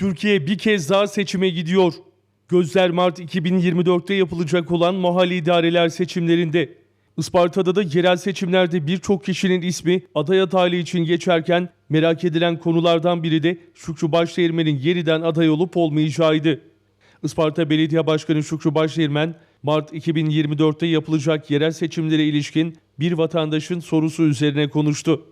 Türkiye bir kez daha seçime gidiyor. Gözler Mart 2024'te yapılacak olan mahalli idareler seçimlerinde. Isparta'da da yerel seçimlerde birçok kişinin ismi aday adaylığı için geçerken merak edilen konulardan biri de Şükrü Başdeğirmen'in yeniden aday olup olmayacağıydı. Isparta Belediye Başkanı Şükrü Başdeğirmen, Mart 2024'te yapılacak yerel seçimlere ilişkin bir vatandaşın sorusu üzerine konuştu.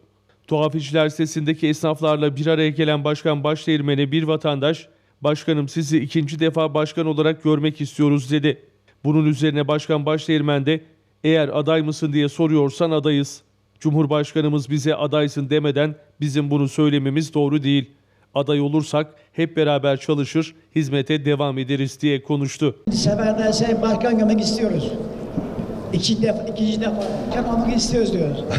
Tuhaf İşler sitesindeki esnaflarla bir araya gelen Başkan Başdeğirmen'e bir vatandaş, Başkanım sizi ikinci defa başkan olarak görmek istiyoruz dedi. Bunun üzerine Başkan Başdeğirmen de eğer aday mısın diye soruyorsan adayız. Cumhurbaşkanımız bize adaysın demeden bizim bunu söylememiz doğru değil. Aday olursak hep beraber çalışır, hizmete devam ederiz diye konuştu. seferde başkan görmek istiyoruz. İkinci defa, ikinci defa Kemal'ı istiyoruz diyoruz.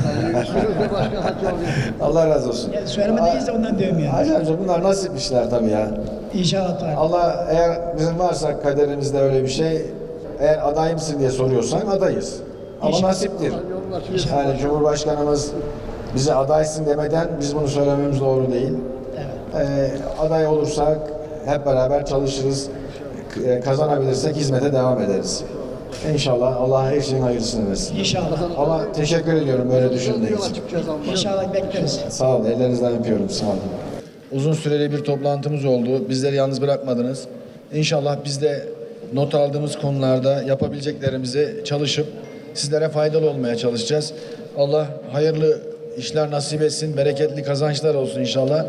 Allah razı olsun. Yani söylemedeyiz de ondan diyorum yani. Hacı amca bunlar nasip işler tabii ya. İnşallah tabii. Allah eğer bizim varsa kaderimizde öyle bir şey, eğer aday mısın diye soruyorsan adayız. Ama İnşallah. nasiptir. Yani Cumhurbaşkanımız bize adaysın demeden biz bunu söylememiz doğru değil. Evet. Ee, aday olursak hep beraber çalışırız. K- e, Kazanabilirsek hizmete devam ederiz. İnşallah Allah her şeyin hayırlısını versin. İnşallah. Ama teşekkür ediyorum böyle düşündüğünüz için. İnşallah bekleriz. Sağ olun, ellerinizden öpüyorum. Sağ olun. Uzun süreli bir toplantımız oldu. Bizleri yalnız bırakmadınız. İnşallah biz de not aldığımız konularda yapabileceklerimizi çalışıp sizlere faydalı olmaya çalışacağız. Allah hayırlı işler nasip etsin, bereketli kazançlar olsun inşallah.